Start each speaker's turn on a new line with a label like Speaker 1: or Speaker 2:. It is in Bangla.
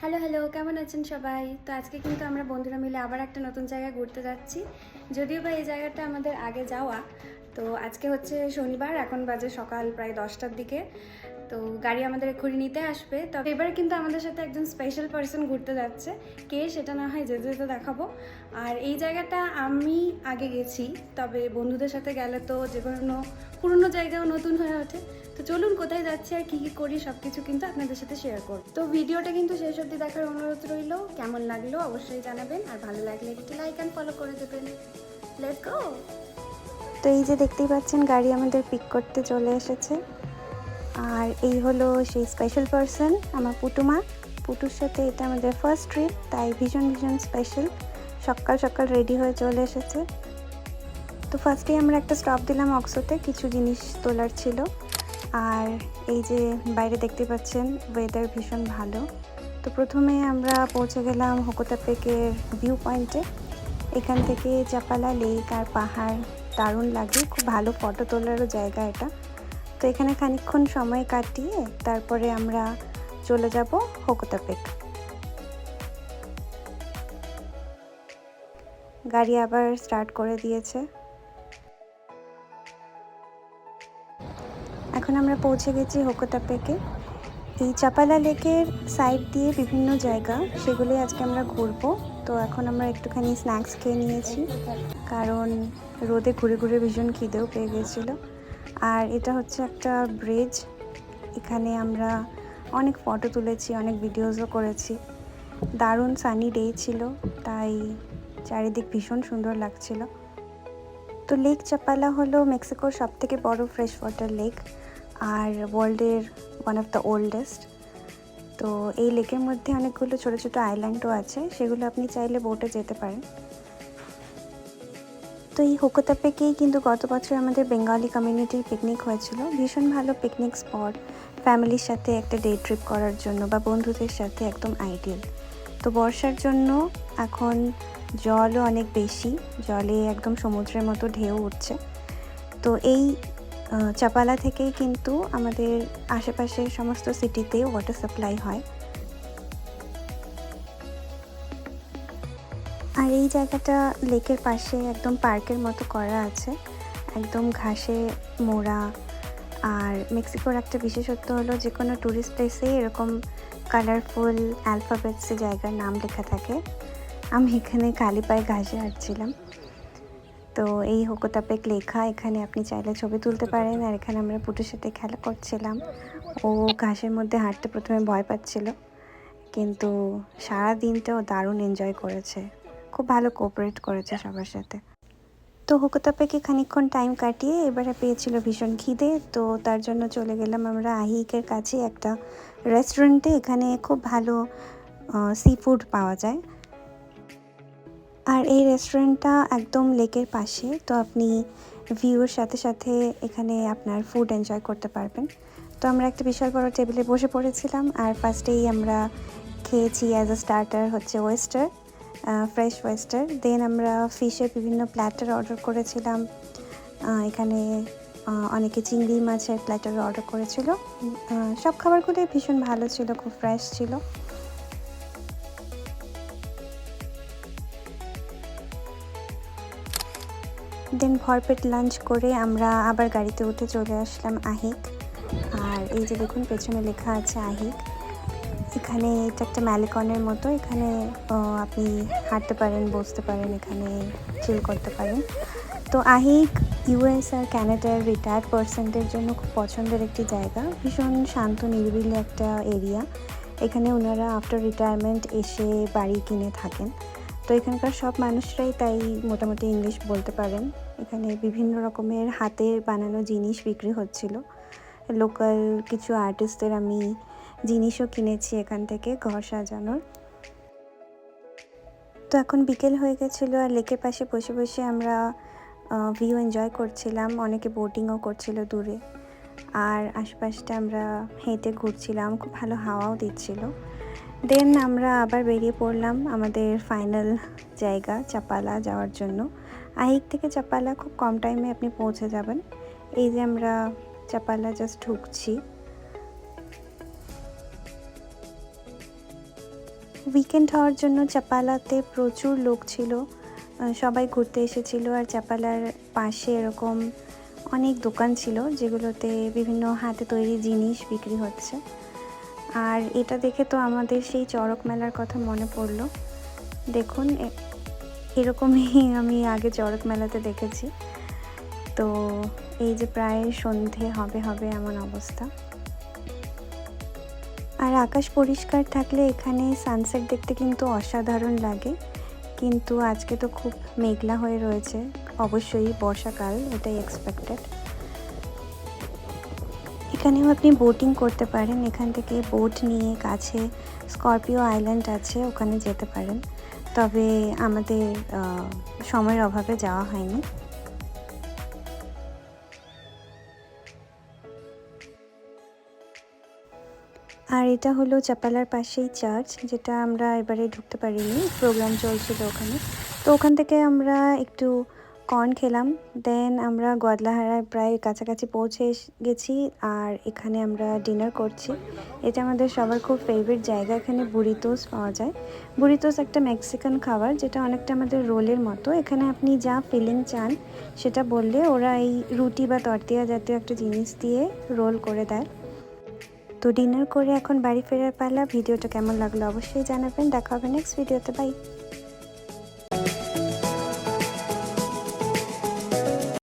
Speaker 1: হ্যালো হ্যালো কেমন আছেন সবাই? তো আজকে কিন্তু আমরা বন্ধুরা মিলে আবার একটা নতুন জায়গায় ঘুরতে যাচ্ছি। যদিও বা এই জায়গাটা আমাদের আগে যাওয়া, তো আজকে হচ্ছে শনিবার, এখন বাজে সকাল প্রায় দশটার দিকে। তো গাড়ি আমাদের এক্ষুনি নিতে আসবে। তো এবার কিন্তু আমাদের সাথে একজন স্পেশাল পার্সন ঘুরতে যাচ্ছে। কে সেটা না হয় যেতে যেতে দেখাবো। আর এই জায়গাটা আমি আগে গেছি, তবে বন্ধুদের সাথে গেলে তো যে কোনো পুরনো জায়গাও নতুন হয়ে ওঠে। চলুন কোথায় যাচ্ছি আর কী কী করি সব কিছু কিন্তু আপনাদের সাথে শেয়ার করব। তো ভিডিওটা কিন্তু শেষ অবধি দেখার অনুরোধ রইল। কেমন লাগল অবশ্যই জানাবেন। আর ভালো লাগলে একটু লাইক অ্যান্ড ফলো করে দেবেন। লেটস গো তো এই যে দেখতেই পাচ্ছেন, গাড়ি আমাদের পিক করতে চলে এসেছে। আর এই হলো সেই স্পেশাল পারসন আমার পুটুমা পুটুর সাথে এটা আমাদের ফার্স্ট ট্রিপ তাই ভীষণ ভীষণ স্পেশাল সকাল সকাল রেডি হয়ে চলে এসেছে। তো ফার্স্টেই আমরা একটা স্টপ দিলাম অক্সোতে, কিছু জিনিস তোলার ছিল। আর এই যে বাইরে দেখতে পাচ্ছেন ওয়েদার ভীষণ ভালো। তো প্রথমে আমরা পৌঁছে গেলাম হকোতা পেকের ভিউ পয়েন্টে এখান থেকে চাপালা লেক আর পাহাড় দারুণ লাগে, খুব ভালো ফটো তোলারও জায়গা এটা। তো এখানে খানিকক্ষণ সময় কাটিয়ে তারপরে আমরা চলে যাব হকোতা পেক গাড়ি আবার স্টার্ট করে দিয়েছে। এখন আমরা পৌঁছে গেছি হোকোতাপেকে। এই চাপালা লেকের সাইড দিয়ে বিভিন্ন জায়গা সেগুলি আজকে আমরা ঘুরবো। তো এখন আমরা একটুখানি স্ন্যাক্স খেয়ে নিয়েছি, কারণ রোদে ঘুরে ঘুরে ভীষণ খিদেও পেয়ে গেছিল। আর এটা হচ্ছে একটা ব্রিজ এখানে আমরা অনেক ফটো তুলেছি, অনেক ভিডিওসও করেছি। দারুণ সানি ডে ছিল, তাই চারিদিক ভীষণ সুন্দর লাগছিল। তো লেক চাপালা হলো মেক্সিকোর সব থেকে বড় ফ্রেশ ওয়াটার লেক আর ওয়ার্ল্ডের ওয়ান অফ দ্য ওল্ডেস্ট তো এই লেকের মধ্যে অনেকগুলো ছোটো ছোটো আইল্যান্ডও আছে, সেগুলো আপনি চাইলে বোটে যেতে পারেন। তো এই হোকোতাপেকেই কিন্তু গত বছর আমাদের বেঙ্গলি কমিউনিটির পিকনিক হয়েছিল। ভীষণ ভালো পিকনিক স্পট ফ্যামিলির সাথে একটা ডে ট্রিপ করার জন্য বা বন্ধুদের সাথে একদম আইডিয়াল তো বর্ষার জন্য এখন জলও অনেক বেশি, জলে একদম সমুদ্রের মতো ঢেউ উঠছে। তো এই চাপালা থেকেই কিন্তু আমাদের আশেপাশের সমস্ত সিটিতে ওয়াটার সাপ্লাই হয়। আর এই জায়গাটা লেকের পাশে একদম পার্কের মতো করা আছে। একদম ঘাসে মোড়া। আর মেক্সিকোর একটা বিশেষত্ব হলো যে কোনো ট্যুরিস্ট প্লেসে এরকম কালারফুল অ্যালফাবেটসে জায়গার নাম লেখা থাকে। আমি এখানে খালি পায়ে ঘাসে হাঁটছিলাম। তো এই হোকোতাপেক লেখা, এখানে আপনি চাইলে ছবি তুলতে পারেন। আর এখানে আমরা পুটুর সাথে খেলা করছিলাম। ও ঘাসের মধ্যে হাঁটতে প্রথমে ভয় পাচ্ছিল, কিন্তু সারা দিনটা ও দারুণ এনজয় করেছে। খুব ভালো কোঅপারেট করেছে সবার সাথে। তো হোকোতাপেকে খানিকক্ষণ টাইম কাটিয়ে এবারে পেয়েছিল ভীষণ খিদে। তো তার জন্য চলে গেলাম আমরা আহিকের কাছে একটা রেস্টুরেন্টে এখানে খুব ভালো সি ফুড পাওয়া যায়। আর এই রেস্টুরেন্টটা একদম লেকের পাশে, তো আপনি ভিউর সাথে সাথে এখানে আপনার ফুড এনজয় করতে পারবেন। তো আমরা একটা বিশাল বড় টেবিলে বসে পড়েছিলাম, আর ফার্স্টেই আমরা খেয়েছি অ্যাজ আ স্টার্টার হচ্ছে ওয়েস্টার ফ্রেশ ওয়েস্টার দেন আমরা ফিশের বিভিন্ন প্ল্যাটার অর্ডার করেছিলাম এখানে অনেকে চিংড়ি মাছের প্ল্যাটার অর্ডার করেছিল। সব খাবারগুলোই ভীষণ ভালো ছিল, খুব ফ্রেশ ছিল। দেন ভরপেট লাঞ্চ করে আমরা আবার গাড়িতে উঠে চলে আসলাম আহিক। আর এই যে দেখুন, পেছনে লেখা আছে আহিক। এখানে এটা একটা ম্যালিকনের মতো। এখানে আপনি হাঁটতে পারেন, বসতে পারেন, এখানে চিল করতে পারেন। তো আহিক ইউএস আর ক্যানাডার রিটায়ার্ড পার্সনদের জন্য খুব পছন্দের একটি জায়গা। ভীষণ শান্ত, নিরিবিলি একটা এরিয়া এখানে ওনারা আফটার রিটায়ারমেন্ট এসে বাড়ি কিনে থাকেন। তো এখানকার সব মানুষরাই তাই মোটামুটি ইংলিশ বলতে পারেন। এখানে বিভিন্ন রকমের হাতের বানানো জিনিস বিক্রি হচ্ছিল। লোকাল কিছু আর্টিস্টদের আমি জিনিসও কিনেছি এখান থেকে ঘর সাজানোর। তো এখন বিকেল হয়ে গেছিল আর লেকের পাশে বসে বসে আমরা ভিউ এনজয় করছিলাম। অনেকে বোটিংও করছিল দূরে। আর আশপাশটা আমরা হেঁটে ঘুরছিলাম। খুব ভালো হাওয়াও দিচ্ছিল। দেন আমরা আবার বেরিয়ে পড়লাম আমাদের ফাইনাল জায়গা, চাপালা যাওয়ার জন্য। আহিক থেকে চাপালা খুব কম টাইমে আপনি পৌঁছে যাবেন। এই যে আমরা চাপালা জাস্ট ঢুকছি। উইকেন্ড হওয়ার জন্য চাপালাতে প্রচুর লোক ছিল। সবাই ঘুরতে এসেছিল আর চাপালার পাশে এরকম অনেক দোকান ছিল যেগুলোতে বিভিন্ন হাতে তৈরি জিনিস বিক্রি হচ্ছে। আর এটা দেখে তো আমাদের সেই চড়ক মেলার কথা মনে পড়ল। দেখুন এরকমই আমি আগে চড়ক মেলাতে দেখেছি। তো এই যে প্রায় সন্ধে হবে হবে এমন অবস্থা। আর আকাশ পরিষ্কার থাকলে এখানে সানসেট দেখতে কিন্তু অসাধারণ লাগে। কিন্তু আজকে তো খুব মেঘলা হয়ে রয়েছে। অবশ্যই বর্ষাকাল, এটাই এক্সপেক্টেড এখানেও আপনি বোটিং করতে পারেন। এখান থেকে বোট নিয়ে কাছে স্করপিও আইল্যান্ড আছে, ওখানে যেতে পারেন। তবে আমাদের সময়ের অভাবে যাওয়া হয়নি। আর এটা হলো চাপালার পাশেই চার্চ যেটা আমরা এবারে ঢুকতে পারিনি। প্রোগ্রাম চলছিল ওখানে। তো ওখান থেকে আমরা একটু কর্ন খেলাম দেন আমরা গদলাহারায় প্রায় কাছাকাছি পৌঁছে গেছি আর এখানে আমরা ডিনার করছি। এটা আমাদের সবার খুব ফেভারিট জায়গা, এখানে বুরিতোস পাওয়া যায়। বুরিতোস একটা মেক্সিকান খাবার, যেটা অনেকটা আমাদের রোলের মতো। এখানে আপনি যা ফিলিং চান, সেটা বললে ওরা এই রুটি বা তরতিয়া জাতীয় একটা জিনিস দিয়ে রোল করে দেয়। তো ডিনার করে এখন বাড়ি ফেরার পালা। ভিডিওটা কেমন লাগল অবশ্যই জানাবেন। দেখা হবে নেক্সট ভিডিওতে বাই